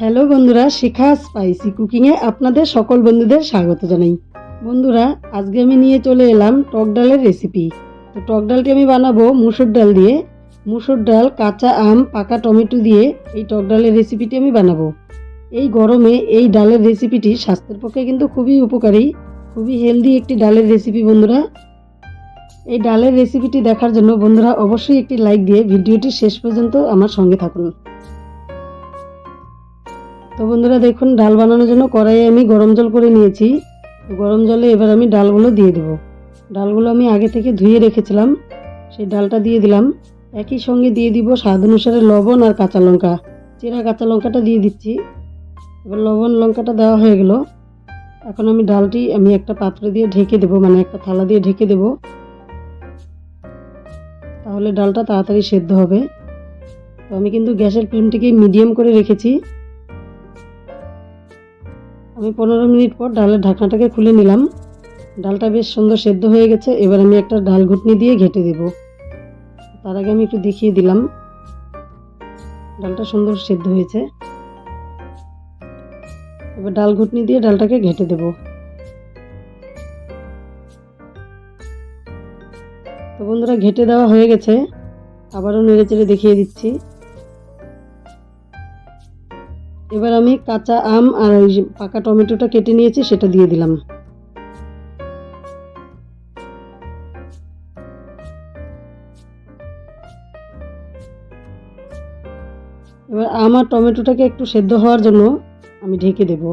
Hello বন্ধুরা, শিখা spicy কুকিংয়ে আপনাদের সকল বন্ধুদের স্বাগত জানাই। বন্ধুরা, আজকে আমি নিয়ে চলে এলাম টক ডালের রেসিপি তো টক ডালটি আমি বানাবো মুসুর ডাল দিয়ে। মুসুর ডাল, কাঁচা আম, পাকা টমেটো দিয়ে এই টক ডালের রেসিপিটি আমি বানাবো। এই গরমে এই ডালের রেসিপিটি স্বাস্থ্যের পক্ষে কিন্তু খুবই উপকারী, খুবই হেলদি একটি ডালের রেসিপি বন্ধুরা। এই ডালের রেসিপিটি দেখার জন্য বন্ধুরা অবশ্যই একটি লাইক দিয়ে ভিডিওটি শেষ পর্যন্ত আমার সঙ্গে থাকুন। তো বন্ধুরা দেখুন, ডাল বানানোর জন্য কড়াইয়ে আমি গরম জল করে নিয়েছি। গরম জলে এবার আমি ডালগুলো দিয়ে দেব। ডালগুলো আমি আগে থেকে ধুয়ে রেখেছিলাম, সেই ডালটা দিয়ে দিলাম। একই সঙ্গে দিয়ে দিব স্বাদ অনুসারে লবণ আর কাঁচা লঙ্কা। চেরা কাঁচা লঙ্কাটা দিয়ে দিচ্ছি। এবার লবণ লঙ্কাটা দেওয়া হয়ে গেল। এখন আমি ডালটি আমি একটা পাত্র দিয়ে ঢেকে দেবো মানে একটা থালা দিয়ে ঢেকে দেবো। তাহলে ডালটা তাড়াতাড়ি সেদ্ধ হবে। তো আমি কিন্তু গ্যাসের ফ্লেমটিকে মিডিয়াম করে রেখেছি। আমি পনেরো মিনিট পর ডালের ঢাকনাটাকে খুলে নিলাম। ডালটা বেশ সুন্দর সেদ্ধ হয়ে গেছে, এবার আমি একটা ডাল ঘুটনি দিয়ে ঘেটে দেব। তার আগে আমি একটু দেখিয়ে দিলাম। ডালটা সুন্দর সেদ্ধ হয়েছে। এবার ডাল ঘুটনি দিয়ে ডালটাকে ঘেটে দেব। তো বন্ধুরা, ঘেটে দেওয়া হয়ে গেছে। আবারও নেড়ে চেড়ে দেখিয়ে দিচ্ছি। এবার আমি কাঁচা আম আর ওই পাকা টমেটোটা কেটে নিয়েছি, সেটা দিয়ে দিলাম। এবার আম আর টমেটোটাকে একটু সেদ্ধ হওয়ার জন্য আমি ঢেকে দেব।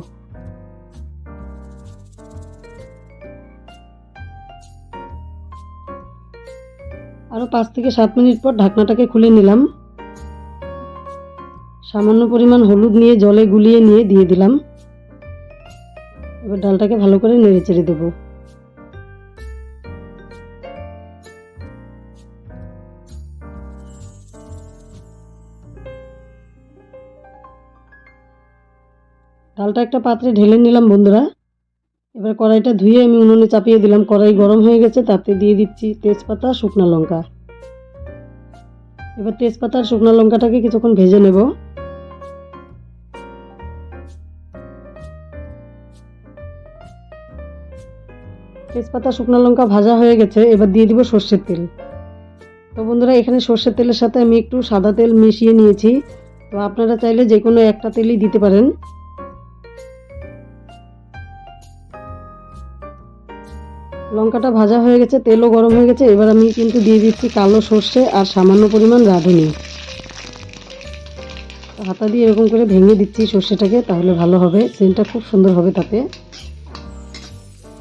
আরও পাঁচ থেকে সাত মিনিট পর ঢাকনাটাকে খুলে নিলাম। সামান্য পরিমাণ হলুদ নিয়ে জলে গুলিয়ে নিয়ে দিয়ে দিলাম। এবার ডালটাকে ভালো করে নেড়ে চেড়ে দেবো। ডালটা একটা পাত্রে ঢেলে নিলাম বন্ধুরা। এবার কড়াইটা ধুয়ে আমি উনুনে চাপিয়ে দিলাম। কড়াই গরম হয়ে গেছে, তাতে দিয়ে দিচ্ছি তেজপাতা, শুকনো লঙ্কা। এবার তেজপাতা আর শুকনো লঙ্কাটাকে কিছুক্ষণ ভেজে নেব। তেজপাতা, শুকনো লঙ্কা ভাজা হয়ে গেছে, এবার দিয়ে দিব সর্ষের তেল। তো বন্ধুরা, এখানে সর্ষের তেলের সাথে আমি একটু সাদা তেল মিশিয়ে নিয়েছি। তো আপনারা চাইলে যে কোনো একটা তেলই দিতে পারেন। লঙ্কাটা ভাজা হয়ে গেছে, তেলও গরম হয়ে গেছে, এবার আমি কিন্তু দিয়ে দিচ্ছি কালো সর্ষে আর সামান্য পরিমাণ রাঁধুনি। হাতা দিয়ে এরকম করে ভেঙে দিচ্ছি সর্ষেটাকে, তাহলে ভালো হবে সেন্টটা খুব সুন্দর হবে তাতে।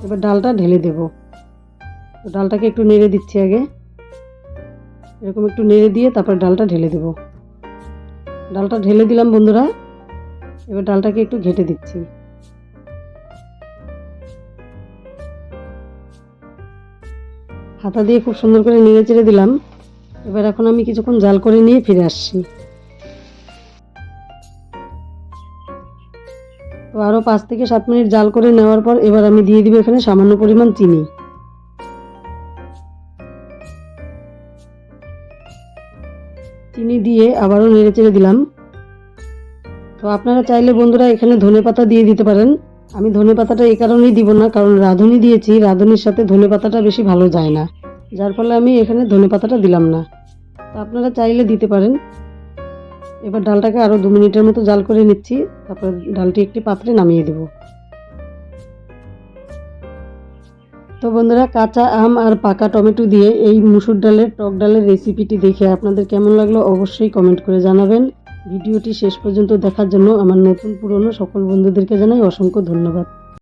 এবার ডালটা ঢেলে দেব। তো ডালটাকে একটু নেড়ে দিচ্ছি আগে। এরকম একটু নেড়ে দিয়ে তারপর ডালটা ঢেলে দেব। ডালটা ঢেলে দিলাম বন্ধুরা। এবার ডালটাকে একটু ঘেটে দিচ্ছি। হাতা দিয়ে খুব সুন্দর করে নেড়ে চেড়ে দিলাম। এবার এখন আমি কিছুক্ষণ জাল করে নিয়ে ফিরে আসছি। তো আরও পাঁচ থেকে সাত মিনিট জাল করে নেওয়ার পর এবার আমি দিয়ে দিব এখানে সামান্য পরিমাণ চিনি। চিনি দিয়ে আবারও নেড়ে চেড়ে দিলাম। তো আপনারা চাইলে বন্ধুরা এখানে ধনে পাতা দিয়ে দিতে পারেন। আমি ধনে পাতাটা এই কারণেই দিব না, কারণ রাঁধুনি দিয়েছি, রাঁধুনির সাথে ধনে পাতাটা বেশি ভালো যায় না। যার ফলে আমি এখানে ধনে পাতাটা দিলাম না। তো আপনারা চাইলে দিতে পারেন। এবার ডালটাকে আরও দু মিনিটের মতো জাল করে নিচ্ছি। তারপর ডালটি একটি পাত্রে নামিয়ে দেব। তো বন্ধুরা, কাঁচা আম আর পাকা টমেটো দিয়ে এই মুসুর ডালের, টক ডালের রেসিপিটি দেখে আপনাদের কেমন লাগল অবশ্যই কমেন্ট করে জানাবেন। ভিডিওটি শেষ পর্যন্ত দেখার জন্য আমার নতুন পুরনো সকল বন্ধুদেরকে জানাই অসংখ্য ধন্যবাদ।